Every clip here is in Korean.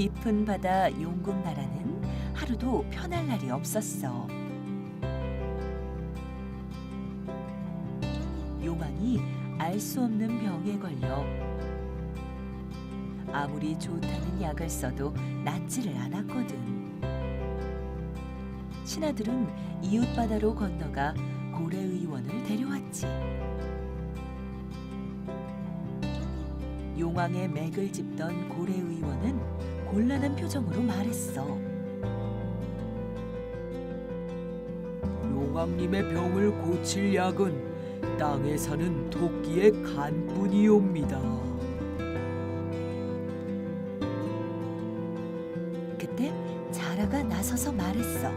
깊은 바다 용궁 나라는 하루도 편할 날이 없었어. 용왕이 알 수 없는 병에 걸려 아무리 좋다는 약을 써도 낫지를 않았거든. 신하들은 이웃 바다로 건너가 고래 의원을 데려왔지. 용왕의 맥을 짚던 고래 의원은 곤란한 표정으로 말했어. 용왕님의 병을 고칠 약은 땅에 사는 토끼의 간뿐이옵니다. 그때 자라가 나서서 말했어.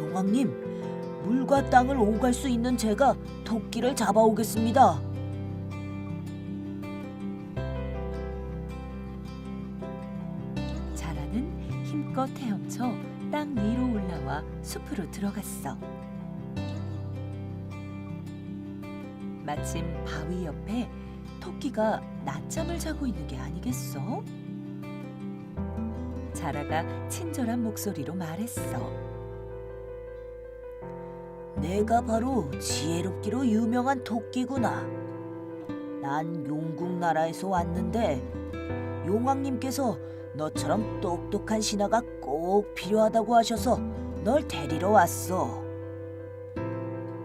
용왕님, 물과 땅을 오갈 수 있는 제가 토끼를 잡아오겠습니다. 힘껏 헤엄쳐 땅 위로 올라와 숲으로 들어갔어. 마침 바위 옆에 토끼가 낮잠을 자고 있는 게 아니겠어? 자라가 친절한 목소리로 말했어. 내가 바로 지혜롭기로 유명한 토끼구나. 난 용궁나라에서 왔는데 용왕님께서 너처럼 똑똑한 신하가 꼭 필요하다고 하셔서 널 데리러 왔어.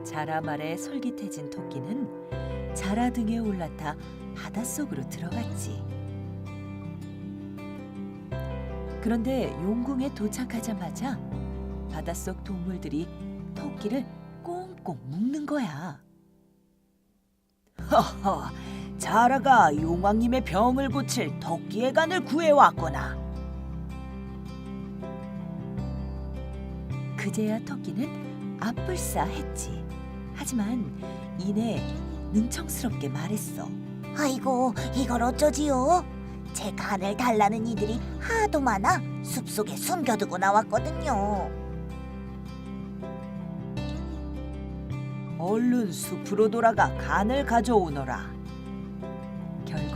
자라 말에 솔깃해진 토끼는 자라 등에 올라타 바닷속으로 들어갔지. 그런데 용궁에 도착하자마자 바닷속 동물들이 토끼를 꽁꽁 묶는 거야. 허허, 자라가 용왕님의 병을 고칠 토끼의 간을 구해왔구나. 그제야 토끼는 아뿔싸 했지. 하지만 이내 능청스럽게 말했어. 아이고, 이걸 어쩌지요? 제 간을 달라는 이들이 하도 많아 숲속에 숨겨두고 나왔거든요. 얼른 숲으로 돌아가 간을 가져오너라.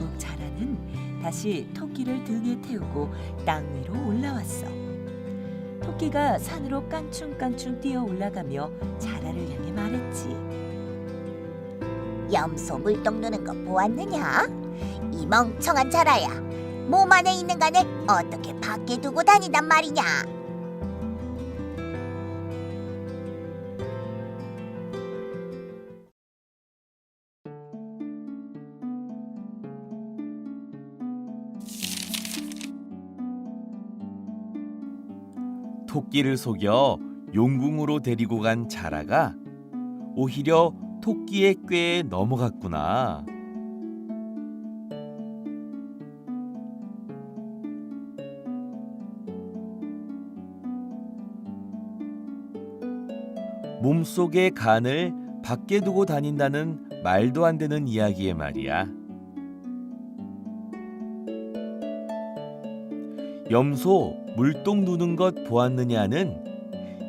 결국 자라는 다시 토끼를 등에 태우고 땅 위로 올라왔어. 토끼가 산으로 깡충깡충 뛰어 올라가며 자라를 향해 말했지. 염소 물똥 누는 거 보았느냐? 이 멍청한 자라야. 몸 안에 있는 간을 어떻게 밖에 두고 다니단 말이냐? 토끼를 속여 용궁으로 데리고 간 자라가 오히려 토끼의 꾀에 넘어갔구나. 몸속의 간을 밖에 두고 다닌다는 말도 안 되는 이야기의 말이야. 염소 물똥 누는 것 보았느냐는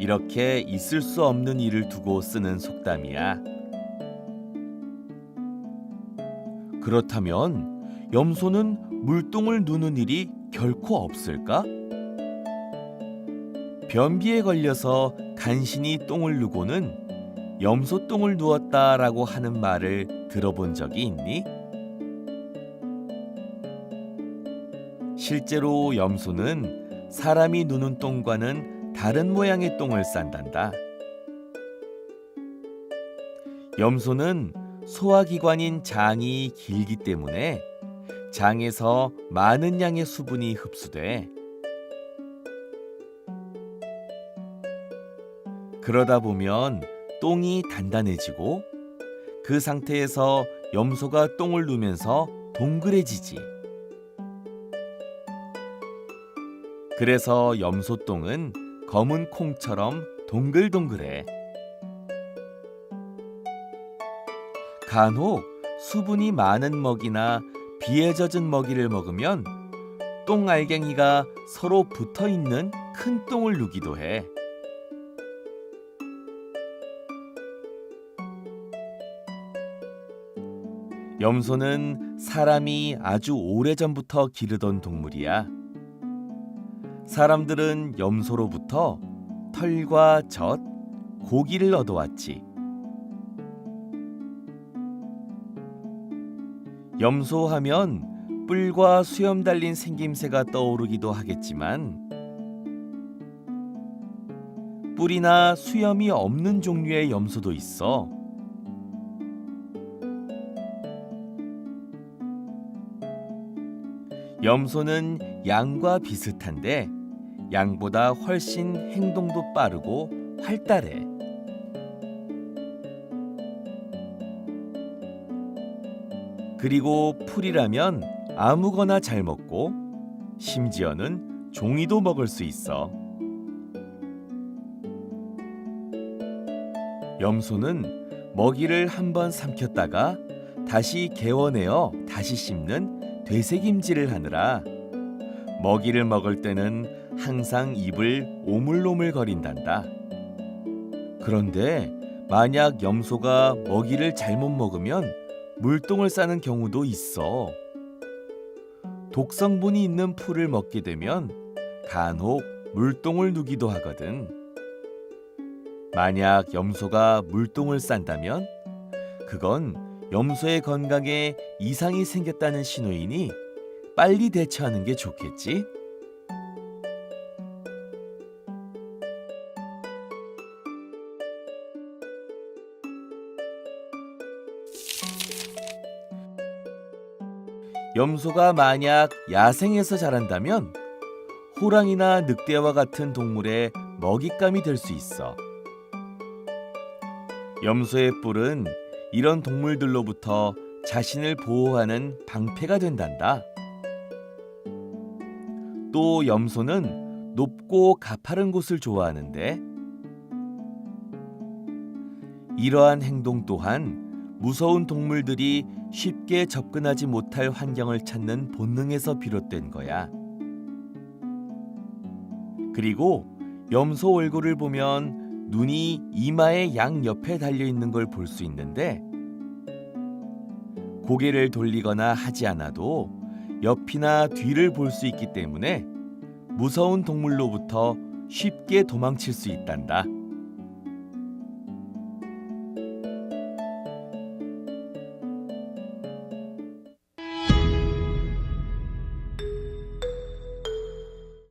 이렇게 있을 수 없는 일을 두고 쓰는 속담이야. 그렇다면 염소는 물똥을 누는 일이 결코 없을까? 변비에 걸려서 간신히 똥을 누고는 염소 똥을 누었다라고 하는 말을 들어본 적이 있니? 실제로 염소는 사람이 누는 똥과는 다른 모양의 똥을 싼단다. 염소는 소화기관인 장이 길기 때문에 장에서 많은 양의 수분이 흡수돼. 그러다 보면 똥이 단단해지고 그 상태에서 염소가 똥을 누면서 동그래지지. 그래서 염소똥은 검은 콩처럼 동글동글해. 간혹 수분이 많은 먹이나 비에 젖은 먹이를 먹으면 똥 알갱이가 서로 붙어 있는 큰 똥을 누기도 해. 염소는 사람이 아주 오래전부터 기르던 동물이야. 사람들은 염소로부터 털과 젖, 고기를 얻어왔지. 염소 하면 뿔과 수염 달린 생김새가 떠오르기도 하겠지만 뿔이나 수염이 없는 종류의 염소도 있어. 염소는 양과 비슷한데 양보다 훨씬 행동도 빠르고 활달해. 그리고 풀이라면 아무거나 잘 먹고 심지어는 종이도 먹을 수 있어. 염소는 먹이를 한번 삼켰다가 다시 개워내어 다시 씹는 되새김질을 하느라 먹이를 먹을 때는 항상 입을 오물오물 거린단다. 그런데 만약 염소가 먹이를 잘못 먹으면 물똥을 싸는 경우도 있어. 독성분이 있는 풀을 먹게 되면 간혹 물똥을 누기도 하거든. 만약 염소가 물똥을 싼다면 그건 염소의 건강에 이상이 생겼다는 신호이니 빨리 대처하는 게 좋겠지? 염소가 만약 야생에서 자란다면 호랑이나 늑대와 같은 동물의 먹잇감이 될 수 있어. 염소의 뿔은 이런 동물들로부터 자신을 보호하는 방패가 된단다. 또 염소는 높고 가파른 곳을 좋아하는데 이러한 행동 또한 무서운 동물들이 쉽게 접근하지 못할 환경을 찾는 본능에서 비롯된 거야. 그리고 염소 얼굴을 보면 눈이 이마의 양 옆에 달려 있는 걸 볼 수 있는데 고개를 돌리거나 하지 않아도 옆이나 뒤를 볼 수 있기 때문에 무서운 동물로부터 쉽게 도망칠 수 있단다.